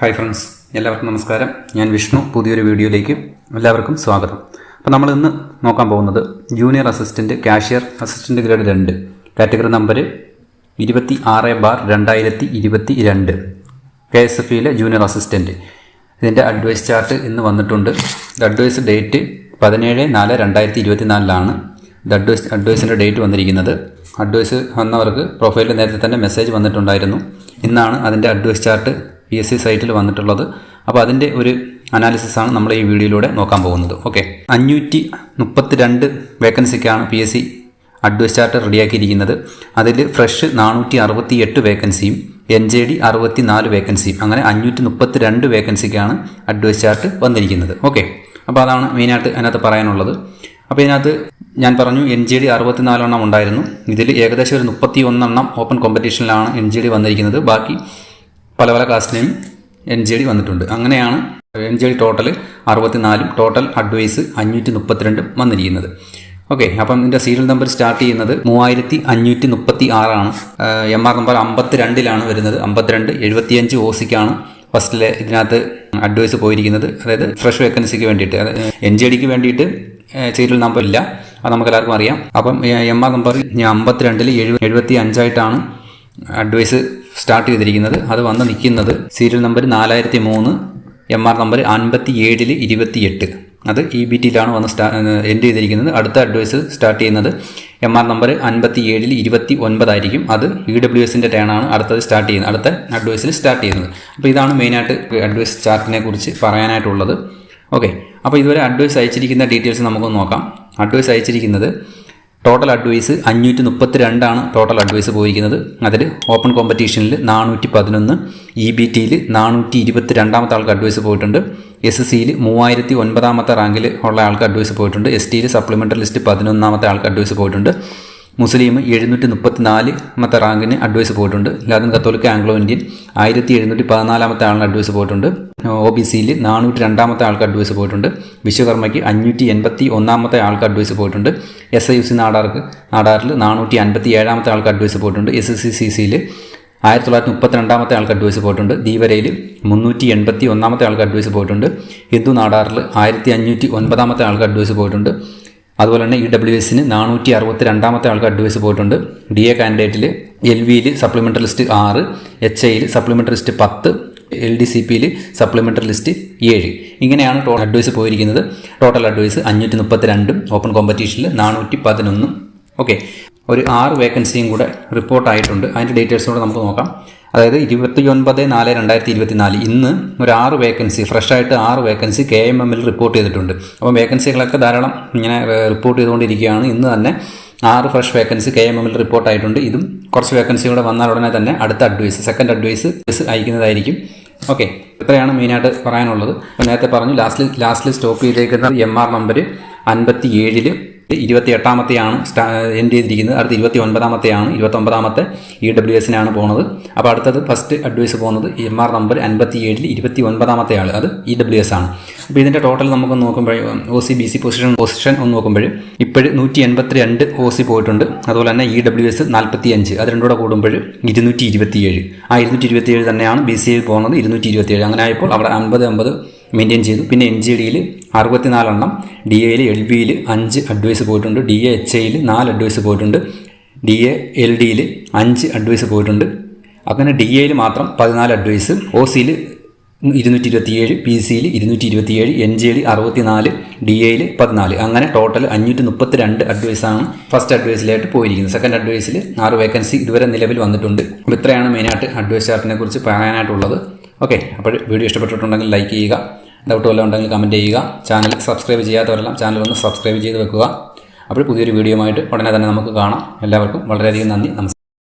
Hi friends എല്ലാവർക്കും നമസ്കാരം. ഞാൻ വിഷ്ണു പുതിയൊരു വീഡിയോയിലേക്ക് എല്ലാവർക്കും സ്വാഗതം. അപ്പോൾ നമ്മൾ ഇന്ന് നോക്കാൻ പോകുന്നത് junior assistant cashier assistant grade രണ്ട് കാറ്റഗറി നമ്പർ ഇരുപത്തി ആറ് ബാർ രണ്ടായിരത്തി ഇരുപത്തി രണ്ട് കെ എസ് എഫ് ഇയിലെ ജൂനിയർ അസിസ്റ്റന്റ് ഇതിന്റെ അഡ്വൈസ് ചാർട്ട് ഇന്ന് വന്നിട്ടുണ്ട്. അഡ്വൈസ് ഡേറ്റ് പതിനേഴ് നാല് രണ്ടായിരത്തി ഇരുപത്തി നാലിലാണ് അഡ്വൈസ് അഡ്വൈസിന്റെ ഡേറ്റ് വന്നിരിക്കുന്നത്. അഡ്വൈസ് വന്നവർക്ക് പ്രൊഫൈലിൽ നേരത്തെ തന്നെ മെസ്സേജ് വന്നിട്ടുണ്ടായിരുന്നു. ഇന്നാണ് അതിന്റെ advise chart P S C സൈറ്റിൽ വന്നിട്ടുള്ളത്. അപ്പോൾ അതിന്റെ ഒരു അനാലിസിസാണ് നമ്മൾ ഈ വീഡിയോയിലൂടെ നോക്കാൻ പോകുന്നത്. ഓക്കെ അഞ്ഞൂറ്റി മുപ്പത്തി രണ്ട് വേക്കൻസിക്കാണ് P S C advise chart റെഡിയാക്കിയിരിക്കുന്നത്. അതിൽ ഫ്രഷ് നാനൂറ്റി അറുപത്തി എട്ട് വേക്കൻസിയും എൻ ജെ ഡി അറുപത്തി നാല് വേക്കൻസിയും അങ്ങനെ അഞ്ഞൂറ്റി മുപ്പത്തി രണ്ട് വേക്കൻസിക്കാണ് അഡ്വൈസ് ചാർട്ട് വന്നിരിക്കുന്നത്. ഓക്കെ അപ്പോൾ അതാണ് മെയിനായിട്ട് അതിനകത്ത് പറയാനുള്ളത്. അപ്പോൾ ഇതിനകത്ത് ഞാൻ പറഞ്ഞു എൻ ജി ഡി അറുപത്തിനാലെണ്ണം ഉണ്ടായിരുന്നു. ഇതിൽ ഏകദേശം ഒരു മുപ്പത്തി ഒന്നെണ്ണം ഓപ്പൺ കോമ്പറ്റീഷനിലാണ് എൻ ജി ഡി വന്നിരിക്കുന്നത്. ബാക്കി പല പല കാസ്റ്റിനെയും എൻ ജി ഡി വന്നിട്ടുണ്ട്. അങ്ങനെയാണ് എൻ ജി ഡി ടോട്ടൽ അറുപത്തിനാലും ടോട്ടൽ അഡ്വൈസ് അഞ്ഞൂറ്റി മുപ്പത്തിരണ്ടും വന്നിരിക്കുന്നത്. ഓക്കെ അപ്പം ഇതിന്റെ സീരിയൽ നമ്പർ സ്റ്റാർട്ട് ചെയ്യുന്നത് മൂവായിരത്തി അഞ്ഞൂറ്റി മുപ്പത്തി ആറാണ് എം ആർ നമ്പർ അമ്പത്തിരണ്ടിലാണ് വരുന്നത്. അമ്പത്തിരണ്ട് എഴുപത്തിയഞ്ച് ഒ സിക്കാണ് ഫസ്റ്റിലെ ഇതിനകത്ത് അഡ്വൈസ് പോയിരിക്കുന്നത്. അതായത് ഫ്രഷ് വേക്കൻസിക്ക് വേണ്ടിയിട്ട്. എൻ ജി ഡിക്ക് വേണ്ടിയിട്ട് സീരിയൽ നമ്പർ ഇല്ല. അത് നമുക്ക് എല്ലാവർക്കും അറിയാം. അപ്പം എം ആർ നമ്പർ അമ്പത്തിരണ്ടിൽ എഴുപ എഴുപത്തി അഞ്ചായിട്ടാണ് അഡ്വൈസ് സ്റ്റാർട്ട് ചെയ്തിരിക്കുന്നത്. അത് വന്ന് നിൽക്കുന്നത് സീരിയൽ നമ്പർ നാലായിരത്തി മൂന്ന് എം ആർ നമ്പർ അൻപത്തി ഏഴിൽ ഇരുപത്തി എട്ട് അത് ഇ ബി ടിയിലാണ് വന്ന് സ്റ്റാ എൻഡ് ചെയ്തിരിക്കുന്നത്. അടുത്ത അഡ്വൈസ് സ്റ്റാർട്ട് ചെയ്യുന്നത് എം ആർ നമ്പർ അൻപത്തി ഏഴിൽ ഇരുപത്തി ഒൻപതായിരിക്കും അത് ഇ ഡബ്ല്യു എസിന്റെ ടേണാണ് അടുത്തത് സ്റ്റാർട്ട് ചെയ്യുന്നത്. അടുത്ത അഡ്വൈസിൽ സ്റ്റാർട്ട് ചെയ്യുന്നത്. അപ്പോൾ ഇതാണ് മെയിനായിട്ട് അഡ്വൈസ് ചാർട്ടിനെ കുറിച്ച് പറയാനായിട്ടുള്ളത്. ഓക്കെ. അപ്പോൾ ഇതുവരെ അഡ്വൈസ് അയച്ചിരിക്കുന്ന ഡീറ്റെയിൽസ് നമുക്കൊന്ന് നോക്കാം. അഡ്വൈസ് അയച്ചിരിക്കുന്നത് ടോട്ടൽ അഡ്വൈസ് അഞ്ഞൂറ്റി മുപ്പത്തി രണ്ടാണ് ടോട്ടൽ അഡ്വൈസ് പോയിരിക്കുന്നത്. അതിൽ ഓപ്പൺ കോമ്പറ്റീഷനിൽ നാനൂറ്റി പതിനൊന്ന് ഇ ബി ടിയിൽ നാനൂറ്റി ഇരുപത്തി രണ്ടാമത്തെ ആൾക്ക് അഡ്വൈസ് പോയിട്ടുണ്ട്. എസ് എസ് സിയിൽ മൂവായിരത്തി ഒൻപതാമത്തെ റാങ്കിൽ ഉള്ള ആൾക്ക് അഡ്വൈസ് പോയിട്ടുണ്ട്. എസ് ടിയിൽ സപ്ലിമെന്ററി ലിസ്റ്റ് പതിനൊന്നാമത്തെ ആൾക്ക് അഡ്വൈസ് പോയിട്ടുണ്ട്. മുസ്ലിം എഴുന്നൂറ്റി മുപ്പത്തി നാലാമത്തെ റാങ്കിന് അഡ്വൈസ് പോയിട്ടുണ്ട്. ലാതിൻ കത്തോലിക്ക ആംഗ്ലോ ഇന്ത്യൻ ആയിരത്തി എഴുന്നൂറ്റി പതിനാലാമത്തെ ആളിന് അഡ്വൈസ് പോയിട്ടുണ്ട്. ഒ ബി സിയിൽ നാനൂറ്റി രണ്ടാമത്തെ ആൾക്ക് അഡ്വൈസ് പോയിട്ടുണ്ട്. വിശ്വകർമ്മയ്ക്ക് അഞ്ഞൂറ്റി എൺപത്തി ഒന്നാമത്തെ ആൾക്ക് അഡ്വൈസ് പോയിട്ടുണ്ട്. എസ് ഐ യു സി നാടാർക്ക് നാടാറിൽ നാനൂറ്റി അൻപത്തി ഏഴാമത്തെ ആൾക്ക് അഡ്വൈസ് പോയിട്ടുണ്ട്. എസ് എസ് സി സി സിയിൽ ആയിരത്തി തൊള്ളായിരത്തി മുപ്പത്തി രണ്ടാമത്തെ ആൾക്ക് അഡ്വൈസ് പോയിട്ടുണ്ട്. ദീവരയിൽ മുന്നൂറ്റി എൺപത്തി ഒന്നാമത്തെ ആൾക്ക് അഡ്വൈസ് പോയിട്ടുണ്ട്. ഹിന്ദു നാടാറിൽ ആയിരത്തി അഞ്ഞൂറ്റി ഒൻപതാമത്തെ ആൾക്ക് അഡ്വൈസ് പോയിട്ടുണ്ട്. അതുപോലെ തന്നെ ഇ ഡബ്ല്യു എസിന് നാനൂറ്റി അറുപത്തി രണ്ടാമത്തെ ആൾക്ക് അഡ്വൈസ് പോയിട്ടുണ്ട് ഡി എ കാൻഡിഡേറ്റിൽ എൽ വിയിൽ സപ്ലിമെന്ററി ലിസ്റ്റ് ആറ് എച്ച് ഐയിൽ സപ്ലിമെന്ററി ലിസ്റ്റ് പത്ത് എൽ ഡി സി പിയിൽ സപ്ലിമെന്ററി ലിസ്റ്റ് ഏഴ്. ഇങ്ങനെയാണ് ടോട്ടൽ അഡ്വൈസ് പോയിരിക്കുന്നത്. ടോട്ടൽ അഡ്വൈസ് അഞ്ഞൂറ്റി മുപ്പത്തി രണ്ടും ഓപ്പൺ കോമ്പറ്റീഷനിൽ നാനൂറ്റി പതിനൊന്നും ഓക്കെ ഒരു ആറ് വേക്കൻസിയും കൂടെ റിപ്പോർട്ടായിട്ടുണ്ട് അതിന്റെ ഡീറ്റെയിൽസ് കൂടെ നമുക്ക് നോക്കാം. അതായത് ഇരുപത്തി ഒൻപത് നാല് രണ്ടായിരത്തി ഇരുപത്തി നാല് ഇന്ന് ഒരു ആറ് വേക്കൻസി ഫ്രഷായിട്ട് ആറ് വേക്കൻസി കെ എം എമ്മിൽ റിപ്പോർട്ട് ചെയ്തിട്ടുണ്ട്. അപ്പോൾ വേക്കൻസികളൊക്കെ ധാരാളം ഇങ്ങനെ റിപ്പോർട്ട് ചെയ്തുകൊണ്ടിരിക്കുകയാണ്. ഇന്ന് തന്നെ ആറ് ഫ്രഷ് വേക്കൻസി കെ എം എമ്മിൽ റിപ്പോർട്ടായിട്ടുണ്ട് ഇതും കുറച്ച് വേക്കൻസി കൂടെ വന്നാൽ ഉടനെ തന്നെ അടുത്ത അഡ്വൈസ് സെക്കൻഡ് അഡ്വൈസ് അയക്കുന്നതായിരിക്കും. ഓക്കെ ഇത്രയാണ് മെയിനായിട്ട് പറയാനുള്ളത്. നേരത്തെ പറഞ്ഞു ലാസ്റ്റിൽ ലാസ്റ്റിൽ സ്റ്റോപ്പ് ചെയ്തേക്കുന്ന എം ആർ നമ്പർ അൻപത്തി ഏഴിൽ ഇരുപത്തി എട്ടാമത്തെയാണ് സ്റ്റാ എൻഡ് ചെയ്തിരിക്കുന്നത്. അടുത്ത് ഇരുപത്തി ഒൻപതാമത്തെയാണ് ഇരുപത്തൊമ്പതാമത്തെ ഇ ഡബ്ല്യു എസിനാണ് പോകുന്നത് അപ്പോൾ അടുത്തത് ഫസ്റ്റ് അഡ്വൈസ് പോകുന്നത് എം ആർ നമ്പർ അൻപത്തി ഏഴിൽ ഇരുപത്തി ഒൻപതാമത്തെ ആൾ അത് ഇ ഡബ്ല്യു എസ് ആണ് അപ്പോൾ ഇതിന്റെ ടോട്ടൽ നമുക്ക് നോക്കുമ്പോൾ O C B C position position ഒന്ന് നോക്കുമ്പോൾ ഇപ്പോഴും നൂറ്റി എൺപത്തി രണ്ട് ഒ സി പോയിട്ടുണ്ട്. അതുപോലെ തന്നെ ഇ ഡബ്ല്യു എസ് നാൽപ്പത്തി അഞ്ച് അത് രണ്ടുകൂടെ കൂടുമ്പോൾ ഇരുന്നൂറ്റി ഇരുപത്തിയേഴ് ആ ഇരുന്നൂറ്റി ഇരുപത്തിയേഴ് തന്നെയാണ് ബി സി ഐ പോകുന്നത് ഇരുന്നൂറ്റി ഇരുപത്തിയേഴ് അങ്ങനെ ആയപ്പോൾ അവിടെ അൻപത് അമ്പത് മെയിന്റെയിൻ ചെയ്തു. പിന്നെ എൻ ജി ഡിയിൽ അറുപത്തിനാലെണ്ണം. ഡി എയിൽ എൽ ബിയിൽ അഞ്ച് അഡ്വൈസ് പോയിട്ടുണ്ട്. ഡി എ എച്ച് ഐയിൽ നാല് അഡ്വൈസ് പോയിട്ടുണ്ട്. ഡി എ എൽ ഡിയിൽ അഞ്ച് അഡ്വൈസ് പോയിട്ടുണ്ട്. അങ്ങനെ ഡി എയിൽ മാത്രം പതിനാല് അഡ്വൈസ് ഒ സിയിൽ ഇരുന്നൂറ്റി ഇരുപത്തിയേഴ് പി സിയിൽ ഇരുന്നൂറ്റി ഇരുപത്തിയേഴ് എൻ ജി ഡി അറുപത്തിനാല് ഡി എയിൽ പതിനാല്. അങ്ങനെ ടോട്ടൽ അഞ്ഞൂറ്റി മുപ്പത്തി രണ്ട് അഡ്വൈസാണ് ഫസ്റ്റ് അഡ്വൈസിലായിട്ട് പോയിരിക്കുന്നത്. സെക്കൻഡ് അഡ്വൈസിൽ ആറ് വേക്കൻസി ഇതുവരെ നിലവിൽ വന്നിട്ടുണ്ട്. അപ്പോൾ ഇത്രയാണ് മെയിനായിട്ട് അഡ്വൈസ് ചാർട്ടിനെ കുറിച്ച് പറയാനായിട്ടുള്ളത്. ഓക്കെ അപ്പോൾ വീഡിയോ ഇഷ്ടപ്പെട്ടിട്ടുണ്ടെങ്കിൽ ലൈക്ക് ചെയ്യുക. ഡൗട്ട് വല്ലതും ഉണ്ടെങ്കിൽ കമന്റ് ചെയ്യുക. ചാനൽ സബ്സ്ക്രൈബ് ചെയ്യാത്തവരെല്ലാം ചാനൽ ഒന്ന് സബ്സ്ക്രൈബ് ചെയ്ത് വെക്കുക. അപ്പോൾ പുതിയൊരു വീഡിയോ ആയിട്ട് ഉടനെ തന്നെ നമുക്ക് കാണാം. എല്ലാവർക്കും വളരെയധികം നന്ദി. നമസ്കാരം.